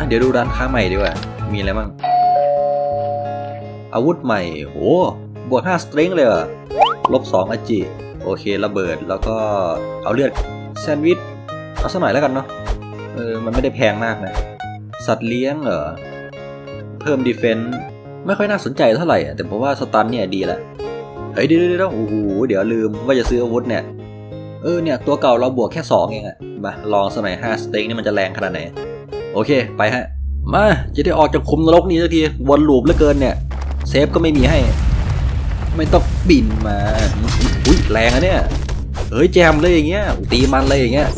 อะเดี๋ยวดูร้านค้าใหม่ดีกว่า มีอะไรบ้าง อาวุธใหม่ โห บวก 5 สตริงเลยเหรอลบ 2อจิ โอเค ระเบิด แล้วก็เอาเลือดแซนด์วิช เอาสักหน่อยแล้วกันเนาะ เออ มันไม่ได้แพงมากนะ สัตว์เลี้ยงเหรอ เพิ่มดีเฟนส์ไม่ค่อยน่าสนใจเท่าไหร่ แต่ผมว่าสตันเนี่ยดีแหละ เฮ้ยเดี๋ยวเดี๋ยวโอ้โห เดี๋ยวลืมว่าจะซื้ออาวุธเนี่ย เออเนี่ยตัวเก่าเราบวกแค่ 2 เองอะมาลองสมัย5สเต็งนี่มันจะแรงขนาดไหน โอเค ไปฮะ มาจะได้ออกจากคุมนรกนี้สักทีวนลูปเหลือเกินเนี่ย เซฟก็ไม่มีให้ ไม่ต้องบินมา อุ้ยแรงอะเนี่ยเฮ้ยแจมเลยอย่างเงี้ยตีมันเลยอย่างเงี้ย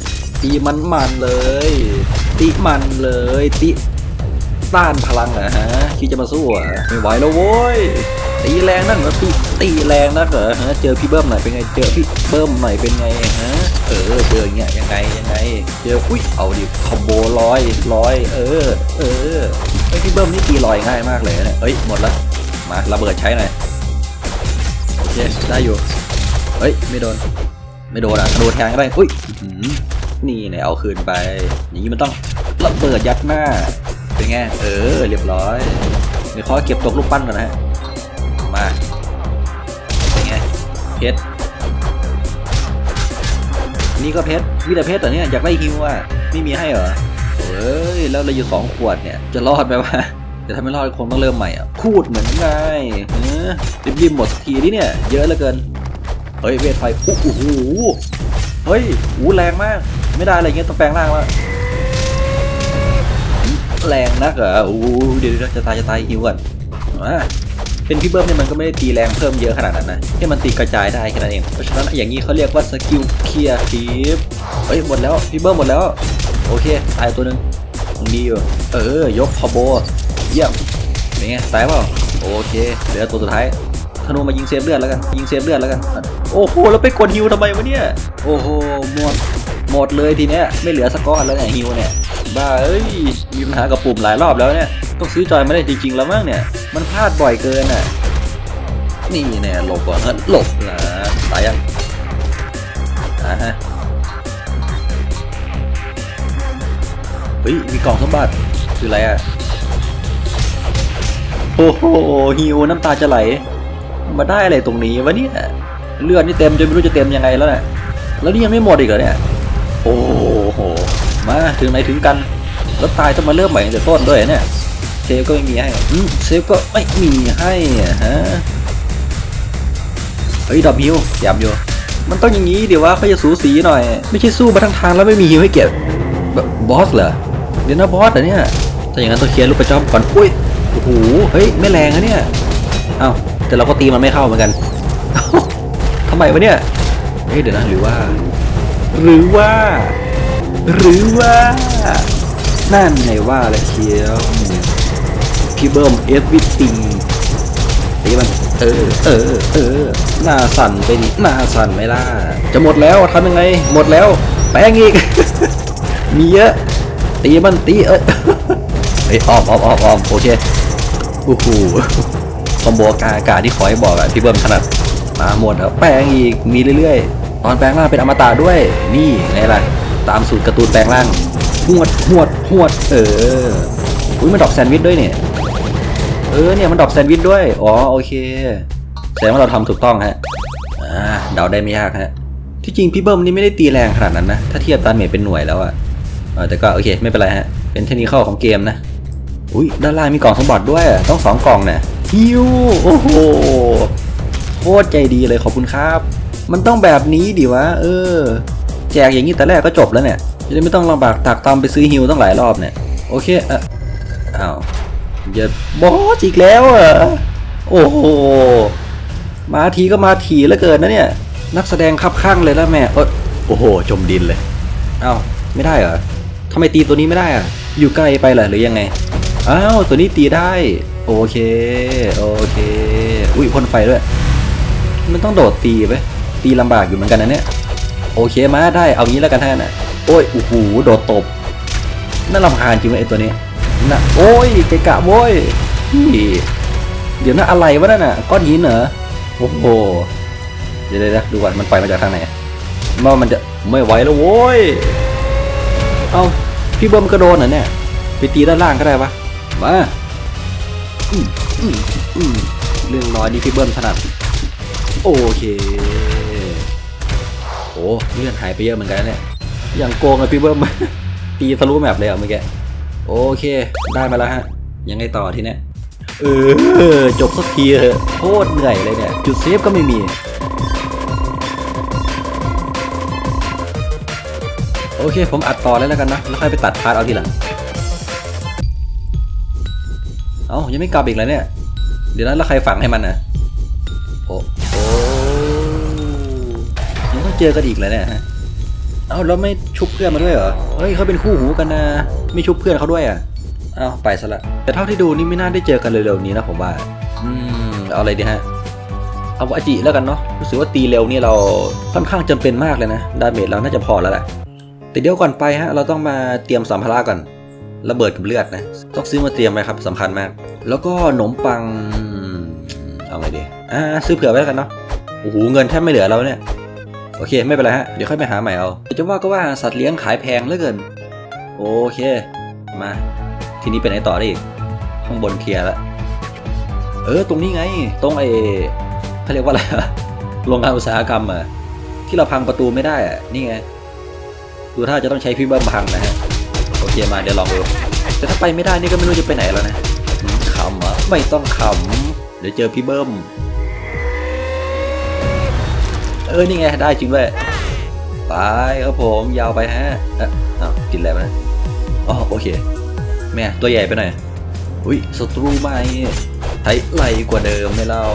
ตีมันมันเลยตีมันเลยตีต้านพลังเหรอะฮะคิดจะมาสู้อะไม่ไหวแล้วโว้ยตีแรงนั่นเหรอตีตีแรงนักเหรอฮะเจอพี่เบิ้มหน่อยเป็นไงเจอพี่เบิ้มหน่อยเป็นไงฮะ ออเจออย่างเงี้ยยังไงยังไงเจออุ้ยเอาดิคอมโบร้อยร้อยเออเออไอพี่เบิ้มนี่ตีลอยง่ายมากเลยเนี่ยเฮ้ยหมดละมาระเบิดใช้หน่อยโอเคได้อยู่เฮ้ยไม่โดนไม่โดนอะโดนแทงไปอุ้ยอื้อหือนี่เนี่ยเอาคืนไปอย่างนี้มันต้องระเบิดยัดหน้าเป็นไงเออเรียบร้อยเดี๋ยวขอเก็บตกลูกปั้นก่อนนะฮะมาเป็นไงเพชร นี่ก็เพชรมีแต่เพชรเหรอเนี่ยอยากได้ฮิวอะไม่มีให้เหรอเฮ้ยแล้วเราอยู่สองขวดเนี่ยจะรอดไหมวะแต่ถ้าไม่รอดคงต้องเริ่มใหม่อะพูดเหมือนไงเออรีบๆหมดสักทีดิเนี่ยเยอะเหลือเกินเฮ้ยเวทไฟโอ้โหเฮ้ยหูแรงมาก ไม่ได้อะไรเงี้ยต้องแปลงร่างแล้วแรงนักเหรอโอ้เดี๋ยวๆจะตายจะตายหิวก่อนอ่า เป็นพี่เบิ้มเนี่ยมันก็ไม่ได้ตีแรงเพิ่มเยอะขนาดนั้นนะแค่มันตีกระจายได้แค่นั้นเองเพราะฉะนั้นอย่างนี้เขาเรียกว่าสกิลเคลียร์ทีฟเฮ้ยหมดแล้วพี่เบิ้มหมดแล้วโอเคตายตัวหนึ่งยังดีอยู่เออยกคอโบเยี่ยมเป็นไงตายเปล่าโอเคเหลือตัวสุดท้ายธนูมายิงเซฟเลือดแล้วกันยิงเซฟเลือดแล้วกันโอ้โหแล้วไปกดฮิวทำไมวะเนี่ยโอ้โหหมดหมดเลยทีเนี้ยไม่เหลือสกอร์แล้วเนี่ยฮิวเนี่ย บ้าเอ้ยมีปัญหากับปุ่มหลายรอบแล้วเนี่ย ต้องซื้อจอยไม่ได้จริง ๆ แล้วมั้งเนี่ย มันพลาดบ่อยเกินอะ นี่แน่หลบก่อนนะหลบนะตายยังอ่าฮะเฮ้ย มีกล่องสมบัติคืออะไรอะ โอ้โหฮิวน้ำตาจะไหล มาได้อะไรตรงนี้วะเนี่ย เลือดนี่เต็มจนไม่รู้จะเต็มยังไงแล้วเนี่ยแล้วนี่ยังไม่หมดอีกเหรอเนี่ย โอ้ มาถึงไหนถึงกัน แล้วตายต้องมาเริ่มใหม่ตั้งแต่ต้นด้วยเนี่ยเซฟก็ไม่มีให้เซฟก็ไม่มีให้อะฮะเฮ้ยดับฮิวแยบอยู่มันต้องอย่างนี้เดี๋ยวว่าเขาจะสูสีหน่อย ไม่ใช่สู้มาทั้งทางแล้วไม่มีฮิวให้เก็บแบบบอสเหรอเดี๋ยวนะบอสเหรอเนี่ยถ้าอย่างนั้นต้องเคลียร์ลูกประจอมก่อนอุ้ยโอ้โหเฮ้ยไม่แรงนะเนี่ยเอ้าแต่เราก็ตีมันไม่เข้าเหมือนกันทำไมวะเนี่ยเฮ้ยเดี๋ยวนะหรือว่า หรือว่า หรือว่า นั่นไงว่าล้วเชียวพี่เบิ้มเอฟวิติงตีมันเออเออเออหน้าสั่นไปดิหน้าสั่นไม่ล่ะจะหมดแล้วทำยังไง หมดแล้ว แป้งอีก มีเยอะ ตีมันตีเอ้ยเฮ้อ้อมอ้อมอ้อมอ้อมโอเคโอ้โหคอมโบกากาที่ขอให้บอกอะพี่เบิ้มถนัดมาหมดแล้วแปลงอีกมีเรื่อยๆ ตอนแปลงร่างเป็นอมตะด้วย นี่ไงล่ะ ตามสูตรการ์ตูนแปลงร่างหวดหวดหวด เออ อุ้ยมันดรอกแซนด์วิชด้วยเนี่ย เออเนี่ยมันดรอกแซนด์วิชด้วย อ๋อโอเค แสดงว่าเราทำถูกต้องฮะ อ่าเดาได้ไม่ยากฮะ ที่จริงพี่เบิ้มนี่ไม่ได้ตีแรงขนาดนั้นนะ ถ้าเทียบตามเมจเป็นหน่วยแล้วอะแต่ก็โอเคไม่เป็นไรฮะ เป็นเทคนิคของเกมนะ อุ้ยด้านล่างมีกล่องสมบัติด้วย ต้องสองกล่องเนี่ยฮิวโอ้โหโคตรใจดีเลยขอบคุณครับ มันต้องแบบนี้ดิวะ เออ แจกอย่างนี้แต่แรกก็จบแล้วเนี่ย จะได้ไม่ต้องลำบากตากตามไปซื้อฮิวต้องหลายรอบเนี่ย โอเคอะอ้าวอย่าบอสอีกแล้วเหรอะโอ้โห มาทีก็มาทีแล้วเกินนะเนี่ย นักแสดงคับข้างเลยแล้วแม่เออโอ้โห จมดินเลย เอ้า ไม่ได้เหรอทำไมตีตัวนี้ไม่ได้อะ อยู่ไกลไปเหรอหรือยังไง อ้าว ตัวนี้ตีได้ โอเค โอเค อุ้ยพ่นไฟด้วย มันต้องโดดตีไปตีลำบากอยู่เหมือนกันนะเนี่ย โอเคมาได้เอางี้แล้วกันท่านน่ะโอ้ยโอ้โหโดดตบน่ารำคาญจริงไหมไอตัวนี้น่ะโอ้ยเกะกะโว้ยเดี๋ยวนะอะไรวะนั่นน่ะก้อนหินเหรอโอ้โหเดี๋ยวดี๋ยวดูก่อนมันปล่อยมาจากทางไหนว่ามันจะไม่ไหวแล้วโว้ยเอาพี่เบิ้มกระโดนเหรอเนี่ยไปตีด้านล่างก็ได้ปะมาเรื่องน้อยนี่พี่เบิ้มถนัดโอเค เลื่อนหายไปเยอะเหมือนกันเนี่ยอย่างโกงอะพี่เบิ้มตีทะลุแมปเลยอะเมื่อกี้โอเค ได้มาแล้วฮะ ยังไงต่อทีเนี้ยเออ จบสักทีเถอะโคตรเหนื่อยเลยเนี่ย จุดเซฟก็ไม่มี โอเค ผมอัดต่อแล้วแล้วกันนะ แล้วค่อยไปตัดพาร์ทเอาทีหลัง เอ้ายังไม่กลับอีกแล้วเนี่ย เดี๋ยวนั้นแล้วใครฝังให้มันนะ เจอกันอีกแล้วเนี่ยฮะเอาแล้วไม่ชุบเพื่อนมาด้วยเหรอ เฮ้ยเขาเป็นคู่หูกันนะไม่ชุบเพื่อนเขาด้วยอะ เอาไปซะละ แต่เท่าที่ดูนี่ไม่น่าได้เจอกันเร็วๆนี้นะผมว่า อืม เอาอะไรดีฮะ เอาอาจิแล้วกันเนาะ รู้สึกว่าตีเร็วนี่เราค่อนข้างจำเป็นมากเลยนะ ดาเมจเราน่าจะพอแล้วแหละ แต่เดี๋ยวก่อนไปฮะ เราต้องมาเตรียมสัมภาระก่อน ระเบิดกับเลือดนะ ต้องซื้อมาเตรียมไว้ครับสำคัญมาก แล้วก็ขนมปัง เอาไงดี อ่า ซื้อเผื่อไว้แล้วกันเนาะ โอ้โห เงินแทบไม่เหลือแล้วเนี่ย โอเคไม่เป็นไรฮะ เดี๋ยวค่อยไปหาใหม่เอาจะว่าก็ว่าสัตว์เลี้ยงขายแพงเหลือเกิน โอเค มา ทีนี้ไปไหนต่อได้อีก ข้างบนเคลียร์แล้วเออ ตรงนี้ไง ตรงไอ้เขาเรียกว่าอะไร โรงงานอุตสาหกรรมอะที่เราพังประตูไม่ได้อะนี่ไง ดูถ้าจะต้องใช้พี่เบิ้มพังนะฮะ โอเคมาเดี๋ยวลองดู แต่ถ้าไปไม่ได้นี่ก็ไม่รู้จะไปไหนแล้วนะขำอะไม่ต้องขำเดี๋ยวเจอพี่เบิ้ม เออ นี่ไง ได้จริงด้วย ไปครับผม ยาวไปฮะอะอ้าวติดแล้วนะอ๋อโอเค แม่ตัวใหญ่ไปหน่อย อุ้ยศัตรูใหม่ไถไหลกว่าเดิมไม่เล่า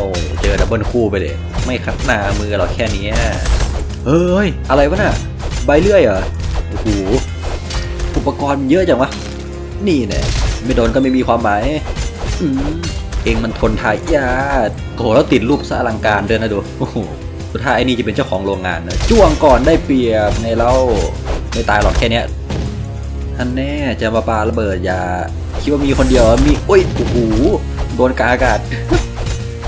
เจอดับเบิลคู่ไปเลยไม่คัดหนามือหรอกแค่นี้ เฮ้ย อะไรวะน่ะ ใบเลื่อยเหรอ โอ้โห อุปกรณ์เยอะจังวะ นี่แน่ไม่โดนก็ไม่มีความหมายอืมเองมันทนทายาทโหแล้วติดรูปซะอลังการด้วยนะดู โอ้โห สุดท้ายไอ้นี่จะเป็นเจ้าของโรงงานนะจ้วงก่อนได้เปรียบในเราไม่ตายหรอกแค่เนี้ยอันแน่จะมาปาระเบิดอย่าคิดว่ามีคนเดียวมีโอ้ยโอ้โหโดนกาอากาศ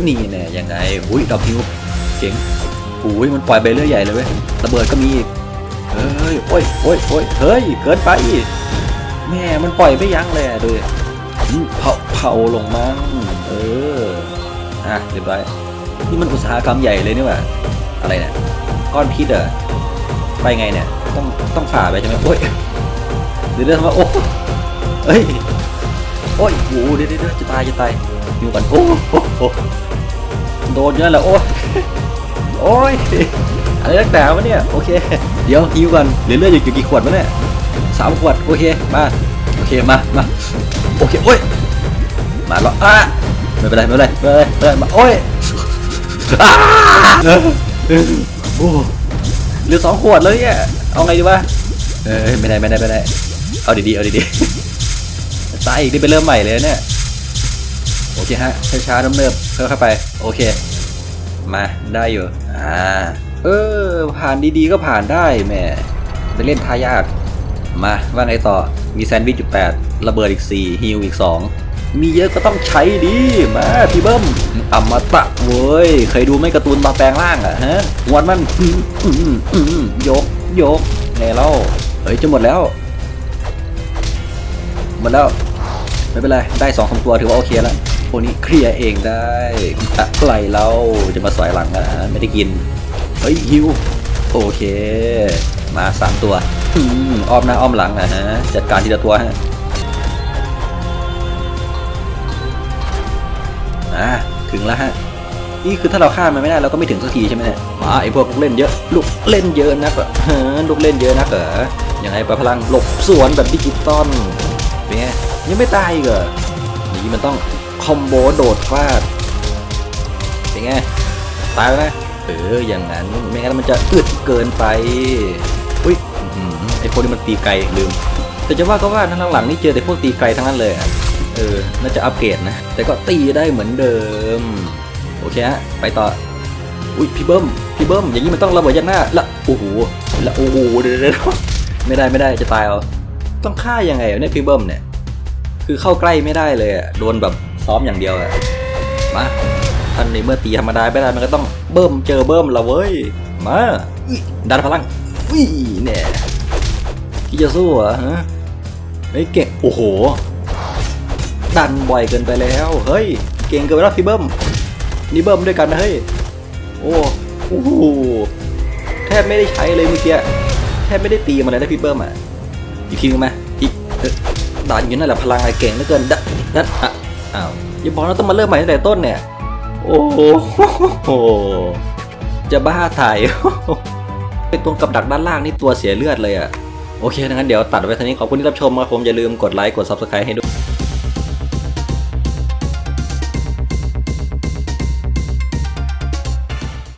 นี่แน่ยังไงอุ้ยดอกพิวเจ๋งอุ้ยมันปล่อยไปเรื่อยใหญ่เลยเว้ยระเบิดก็มีอีกเฮ้ยโอ้ยโอ้ยโอ้ยเฮ้ยเกินไปแม่มันปล่อยไม่ยั้งเลยอะดูเผาเผาลงมั้งเอออะเรียบร้อยนี่มันอุตสาหกรรมใหญ่เลยนี่หว่า อะไรเนี่ยก้อนพิษเหรอไปไงเนี่ย ต้องต้องฝ่าไปใช่ไหมโอ้ยเดี๋ยวเรื่องว่าโอ้เฮ้ยโอ้ยโอ้เดี๋ยวเดี๋ยวเดี๋ยวจะตายจะตายอยู่กันโอ้โอ้โอ้โดนเยอะแล้วโอ้ยโอ้ยอะไรนักหนาวะเนี่ยโอเค เดี๋ยวฮิวกันเหลือเลือดอยู่กี่ขวดวะเนี่ยสามขวดโอเคมาโอเคมามาโอเคโอ้ยมาแล้วอะไม่เป็นไรไม่เป็นไรไม่เป็นไรไม่เป็นไรมาโอ้ยอ่า โอ้เหลือสองขวดเลยอะเอาไงดีวะเออไม่ได้ไม่ได้ไม่ได้เอาดีๆเอาดีๆตายอีกนี่เป็นเริ่มใหม่เลยเนี่ยโอเคฮะช้าๆน้ำเนิบๆค่อยๆไป โอเค มาได้อยู่อ่าเออ ผ่านดีๆก็ผ่านได้แม่ไปเล่นทายาก มาว่าไงต่อมีแซนด์วิชอยู่แปดระเบิดอีกสี่ฮิวอีกสอง มีเยอะก็ต้องใช้ดิมาพี่เบิ้มอมตะเว้ยเคยดูไหมการ์ตูนมาแปลงร่างอะฮะหวนมันยกยกไงเล่าเฮ้ยจะหมดแล้วหมดแล้วไม่เป็นไรได้สองสามตัวถือว่าโอเคแล้วพวกนี้เคลียร์เองได้อะไรเราจะมาสอยหลังนะไม่ได้กินเฮ้ยฮิวโอเค มาสามตัวอ้อมหน้าอ้อมหลังนะฮะจัดการทีละตัวฮะ อ่าถึงแล้วฮะ นี่คือถ้าเราฆ่ามันไม่ได้เราก็ไม่ถึงสักทีใช่ไหมเนี่ยมาไอพวกลูกเล่นเยอะ ลูกเล่นเยอะนักเหรอลูกเล่นเยอะนักเหรอยังไงไปพลังหลบสวนแบบดิจิตอลเป็นไงยังไม่ตายอีกเหรอนี่มันต้องคอมโบโดดฟาดเป็นไงตายแล้วนะเอออย่างนั้นไม่งั้นมันจะอึดเกินไปอุ้ยอื้อหือไอพวกนี้มันตีไกลลืม แต่จะว่าก็ว่าทั้งหลังๆนี่เจอแต่พวกตีไกลทั้งนั้นเลยอะ เออ น่าจะอัปเกรดนะ แต่ก็ตีได้เหมือนเดิม โอเคฮะ ไปต่อ อุ้ยพี่เบิ้ม พี่เบิ้ม อย่างนี้มันต้องระเบิดยันหน้า ละ โอ้โห ละ โอ้โหเดี๋ยวเดี๋ยวไม่ได้ไม่ได้ จะตายเอา ต้องฆ่ายังไงเนี่ยพี่เบิ้มเนี่ย คือเข้าใกล้ไม่ได้เลยอะโดนแบบซ้อมอย่างเดียวอะมาท่านในเมื่อตีธรรมดาไม่ได้มันก็ต้องเบิ้มเจอเบิ้มละเว้ย มาดันพลังอุ้ยเนี่ยพี่จะสู้เหรอฮะเฮ้ยเก่งโอ้โห ดันบ่อยเกินไปแล้ว เฮ้ย เก่งเกินไปแล้วพี่เบิ้มนี่เบิ้มด้วยกันนะเฮ้ย โอ้โอ้โหแทบไม่ได้ใช้เลยเมื่อกี้แทบไม่ได้ตีมาเลยนะพี่เบิ้มอะอีกทีนึงไหมอีกเอ๊ะดันอยู่นั่นแหละพลังอะไรเก่งเหลือเกินดั้นอะอ้าวอย่าบอกนะต้องมาเริ่มใหม่ตั้งแต่ต้นเนี่ย โอ้โหจะบ้าถ่ายเป็นตรงกับดักด้านล่างนี่ตัวเสียเลือดเลยอะโอเคงั้นเดี๋ยวตัดไว้ท่านี้ขอบคุณที่รับชมครับผมอย่าลืมกดไลค์กด subscribe ให้ด้วย